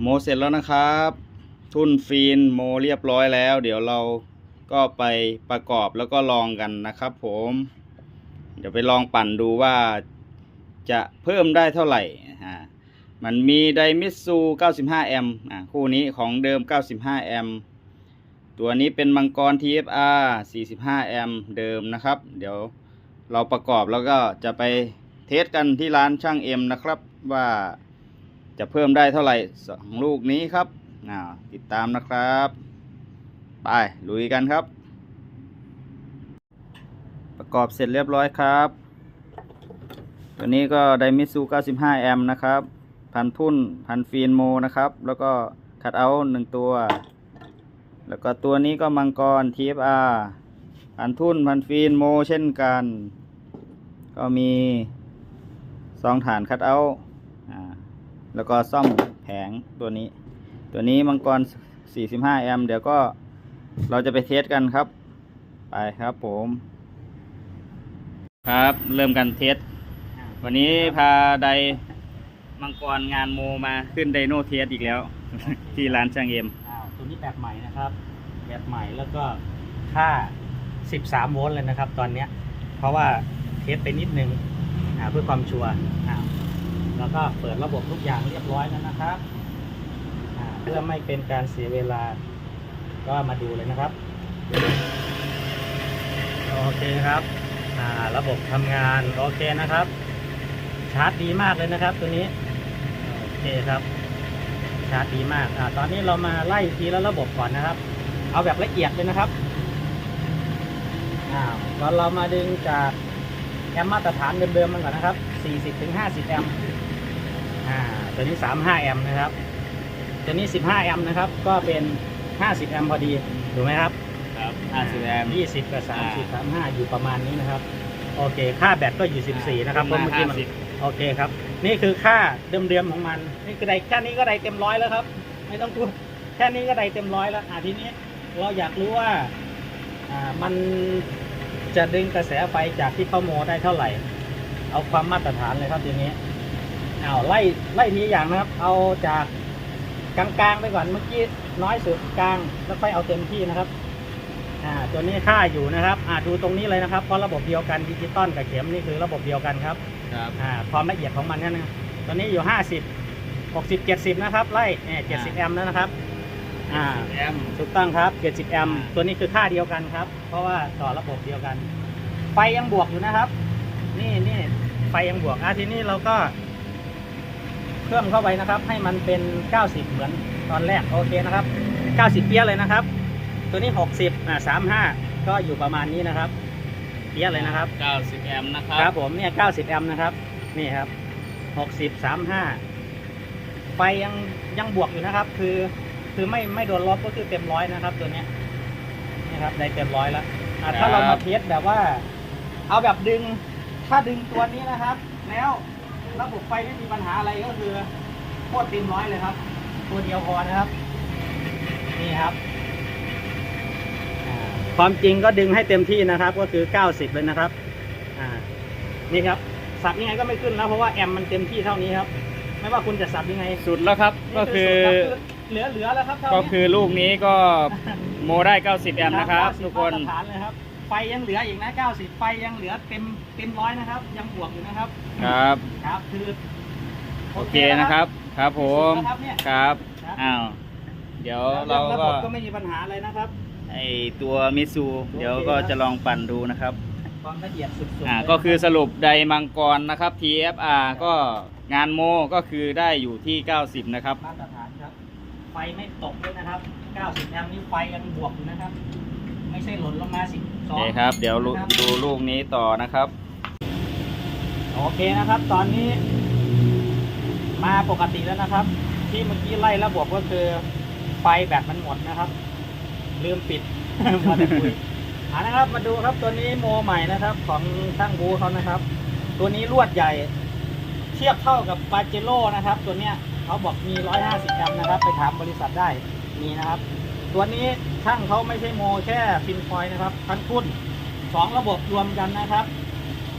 โมเสร็จแล้วนะครับ ทุ่นฟีนโมเรียบร้อยแล้ว เดี๋ยวเราก็ไปประกอบแล้วก็ลองกันนะครับ ผม เดี๋ยวไปลองปั่นดูว่าจะเพิ่มได้เท่าไหร่อ่ามันมีไดมิสู95 แอมป์อ่าคู่นี้ของเดิม 95 แอมป์ตัวนี้เป็นมังกร TFR 45 แอมป์เดิมนะครับ เดี๋ยวเราประกอบแล้วก็จะไปเทสกันที่ร้านช่างเอ็มนะครับว่า จะเพิ่มได้เท่าไหร่สองลูกนี้ครับอ่าติดตามนะครับ ไปลุยกันครับ ประกอบเสร็จเรียบร้อยครับ ตัวนี้ก็ไดมิสู95 แอมป์นะครับ พันทุ่น พันฟีนโมนะครับ แล้วก็คัดเอาท์หนึ่งตัว แล้วก็ตัวนี้ก็มังกร TFR พันทุ่น พันฟีนโมเช่นกัน ก็มีซองฐานคัดเอา แล้วก็ซ่อมแผงตัวนี้ ตัวนี้มังกร 45 แอมป์เดี๋ยวก็เราจะไปเทสกันครับ ไปครับผม ครับเริ่มกันเทส วันนี้พาไดมังกรงานโมมาขึ้นไดโนเทสอีกแล้ว ที่ร้านช่างเอ็มอ้าวตัวนี้แบบใหม่นะครับ แบบใหม่แล้วก็ค่า 13 โวลต์เลยนะครับ ตอนเนี้ย เพราะว่าเทสไปนิดนึงเพื่อความชัวร์ แล้วก็เปิดระบบทุกอย่างเรียบร้อยแล้วนะครับเพื่อไม่เป็นการเสียเวลา ก็มาดูเลยนะครับ โอเคครับระบบทำงานโอเคนะครับ ชาร์จดีมากเลยนะครับ ตัวนี้โอเคครับ ชาร์จดีมากอตอนนี้เรามาไล่ทีละระบบก่อนนะครับ เอาแบบละเอียดเลยนะครับก่อนเรามาดึงจากแอมป์มาตรฐานเดิมๆมันก่อนนะครับ 40ถึง50 แอมป์ อ่าตัวนี้ 35 แอมป์นะครับ ตัวนี้ 15 แอมป์นะครับ ก็เป็น 50 แอมป์พอดี ถูกไหมครับครับ50แอมป์20 กับอ่30 35 อยู่ประมาณนี้นะครับ โอเค ค่าแบตก็อยู่ 14 นะครับเพราะเมื่อกี้มันโอเคครับ นี่คือค่าเดิมๆของมัน นี่คือไดแค่นี้ก็ไดเต็มร้อยแล้วครับ ไม่ต้องพูดแค่นี้ก็ไดเต็มร้อยแล้วอ่าทีนี้เราอยากรู้ว่าอ่ามันจะดึงกระแสไฟจากที่เข้าโมได้เท่าไหร่ เอาความมาตรฐานเลยครับทีนี้ เอาไล่ไล่ทีละอย่างนะครับ เอาจากกลางๆไปก่อนเมื่อกี้น้อยสุดกลางแล้วค่อยเอาเต็มที่นะครับอ่าตัวนี้ค่าอยู่นะครับอ่าดูตรงนี้เลยนะครับเพราะระบบเดียวกันดิจิตอลกับเข็มนี่คือระบบเดียวกันครับครับอ่าความละเอียดของมันเนี่ยนะตอนนี้อยู่ห้าสิบหกสิบเจ็ดสิบนะครับไล่เจ็ดสิบแอมป์แล้วนะครับอ่าแอมป์ถูกต้องครับเจ็ดสิบแอมป์อ่าตัวนี้คือค่าเดียวกันครับ เพราะว่าต่อระบบเดียวกัน ไฟยังบวกอยู่นะครับ นี่นี่ไฟยังบวกอะทีนี้เราก็ เพิ่มเข้าไปนะครับ ให้มันเป็นเก้าสิบเหมือนตอนแรกโอเคนะครับเก้าสิบเปี้ยเลยนะครับ ตัวนี้หกสิบอ่าสามห้าก็อยู่ประมาณนี้นะครับเปี้ยเลยนะครับ 90 แอมป์นะคครัรับบผมเนี่ย 90 แอมป์นะครับ นี่ครับ 60 35 ไฟยังยังบวกอยู่นะครับ คือคือไม่ไม่โดนลบก็คือเต็มร้อยนะครับ ตัวเนี้ยนี่ครับได้เต็มร้อยแล้วอะถ้าเรามาเทสแบบว่า เอาแบบดึงถ้าดึงตัวนี้นะครับ แล้ว ระบบไฟไม่มีปัญหาอะไรก็คือโคตรเต็มร้อยเลยครับ ตัวเดียวพอนะครับ นี่ครับอ่าความจริงก็ดึงให้เต็มที่นะครับ ก็คือ 90 เลยนะครับ อ่า นี่ครับ สับยังไงก็ไม่ขึ้นแล้ว เพราะว่าแอมมันเต็มที่เท่านี้ครับ ไม่ว่าคุณจะสับยังไง สุดแล้วครับนี่ก็คือสุดรับเหลือเหลือแล้วครับเท่าก็นี้คือลูกนี้ก็โมได้ 90 แอมป์นะครับ90ทุกคน มาตรฐานเลยครับไฟยังเหลืออีกนะ 90 ไฟยังเหลือเต็มเต็มร้อยนะครับ ยังบวกอยู่นะครับ ครับ ครับ คือโอเคนะครับ ครับผมสุดแล้วครับเนี่ยครับครับ อ้าว เดี๋ยวแล้วเราระก็บบก็ไม่มีปัญหาอะไรนะครับ ไอตัวมิซู เดี๋ยวก็จะลองปั่นดูนะครับ ความละเอียดสุดๆ อ่าเลยก็คือสรุปไดมังกรนะครับ TFR ก็งานโมก็คือได้อยู่ที่ 90 นะครับ มาตรฐานครับ ไฟไม่ตกด้วยนะครับ 90 แอมป์นี่ไฟยังบวกอยู่นะครับ ไม่ใช่หล่นลงมาสิโอเคครับ เดี๋ยวดูดูลูกนี้ต่อนะครับ โอเคนะครับ ตอนนี้ มาปกติแล้วนะครับ ที่เมื่อกี้ไล่ระบบก็คือไฟแบตมันหมดนะครับ ลืมปิดมาแต่คุยอ่านะครับ มาดูครับตัวนี้โมใหม่นะครับ ของช่างบูเขานะครับ ตัวนี้ลวดใหญ่ เทียบเท่ากับปาเจโร่นะครับ ตัวเนี้ยเขาบอกมี 150 กรัมนะครับ ไปถามบริษัทได้มีนะครับ ตัวนี้ช่างเขาไม่ใช่โมแค่ฟินฟอยล์นะครับพันทุ่นสองระบบรวมกันนะครับ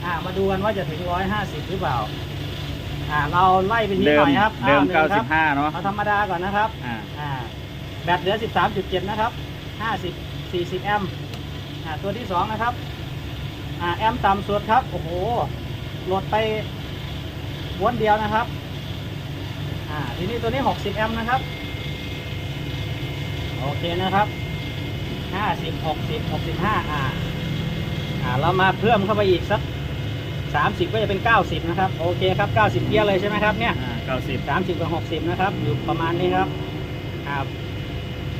อ่ามาดูกันว่าจะถึง150หรือเปล่าอ่าเราไล่ไปทีเดิหมน่อยครับเดิมอ่หนึ่งครับ95เนาะเอาธรรมดาก่อนนะครับอ่าอ่าแบตเหลือ13.7นะครับ50 40แอมป์อ่าตัวที่2นะครับอ่าแอมป์ต่ำสุดครับ โอ้โหโหลดไปวนเดียวนะครับอ่าทีนี้ตัวนี้60แอมป์นะครับ โอเคนะครับ50 60 65อ่าอ่าเรามาเพิ่มเข้าไปอีกสัก30ก็จะเป็น90นะครับ โอเคครับ90เกียร์เลยใช่ไหมครับเนี่ยอ่า90สามสิบกับหกสิบนะครับ อยู่ประมาณนี้ครับครับ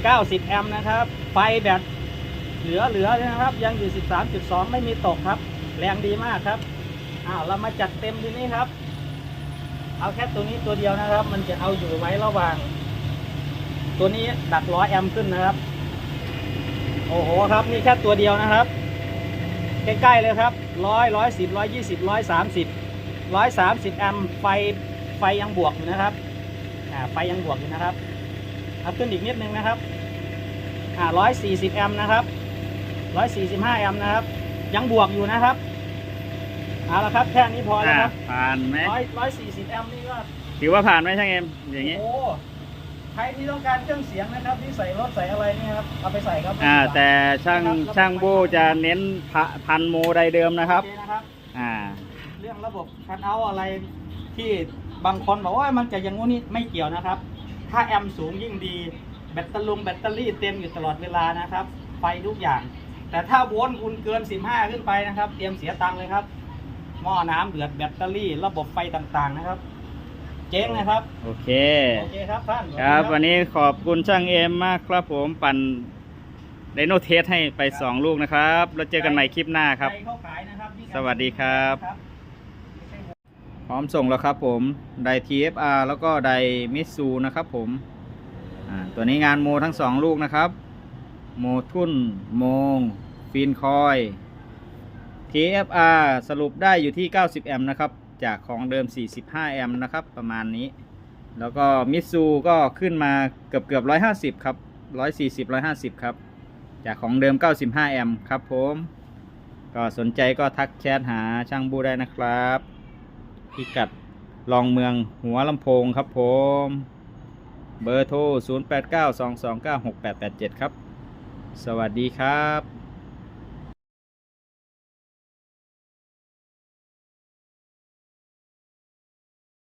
เก้าสิบแอมป์นะครับ ไฟแบบเหลือเหลือเลยนะครับ ยังอยู่สิบสามจุดสองไม่มีตกครับ แรงดีมากครับอ้าวเรามาจัดเต็มทีนี้ครับ เอาแค่ตัวนี้ตัวเดียวนะครับ มันจะเอาอยู่ไว้ระหว่าง ตัวนี้ดักร้อยแอมป์ขึ้นนะครับ โอ้โหครับนี่แค่ตัวเดียวนะครับ ใกล้ๆเลยครับร้อยร้อยสิบร้อยยี่สิบร้อยสามสิบร้อยสามสิบแอมป์ไฟไฟยังบวกอยู่นะครับอ่าไฟยังบวกอยู่นะครับเอาขึ้นอีกนิดนึงนะครับอ่าร้อยสี่สิบแอมป์นะครับร้อยสี่สิบห้าแอมป์นะครับ ยังบวกอยู่นะครับเอาละครับแค่นี้พอแล้วอ่าครับผ่านไหมร้อยร้อยสี่สิบแอมป์นี่ก็ถือว่าผ่านไหมช่างเอ็มอย่างนี้โอ้โห ใครที่ต้องการเครื่องเสียงนะครับที่ใส่รถใส่อะไรเนี่ยครับเอาไปใส่ครับอ่าแต่ช่างนะครับช่างโบจะเน้นพะพันโมไดเดิมนะครับ โอเคนะครับ อ่า เรื่องระบบคันเอาท์อะไรที่บางคนบอกว่ามันจะอย่างงู้นนี่ไม่เกี่ยวนะครับ ถ้าแอมป์สูงยิ่งดี แบตเตอรี่แบตเตอรี่เต็มอยู่ตลอดเวลานะครับ ไฟทุกอย่าง แต่ถ้าโวลต์คุณเกิน 15 ขึ้นไปนะครับ เตรียมเสียตังค์เลยครับ หม้อน้ำเดือดแบตเตอรี่ระบบไฟต่างๆนะครับ เจ๊งนะครับ โอเค โอเคครับท่านครับ วันนี้ขอบคุณช่างเอ็มมากครับผมปั่นไดโนเทสให้ไป2ลูกนะครับ แล้วเจอกันใหม่คลิปหน้าครับ ใเขาขายนะครับที่สวัสดีครับ ครับ พร้อมส่งแล้วครับผมได TFR แล้วก็ไดมิตซูนะครับผมอ่าตัวนี้งานโมทั้ง2ลูกนะครับ โมทุ่นโมงฟีนคอย TFR สรุปได้อยู่ที่ 90 แอมป์นะครับ จากของเดิม 45 แอมป์นะครับ ประมาณนี้ แล้วก็มิซูก็ขึ้นมาเกือบเกือบ 150 ครับ 140 150 ครับ จากของเดิม 95 แอมป์ครับผม ก็สนใจก็ทักแชทหาช่างบูได้นะครับพิกัดลองเมืองหัวลำโพงครับผม เบอร์โทร 0892296887 ครับ สวัสดีครับ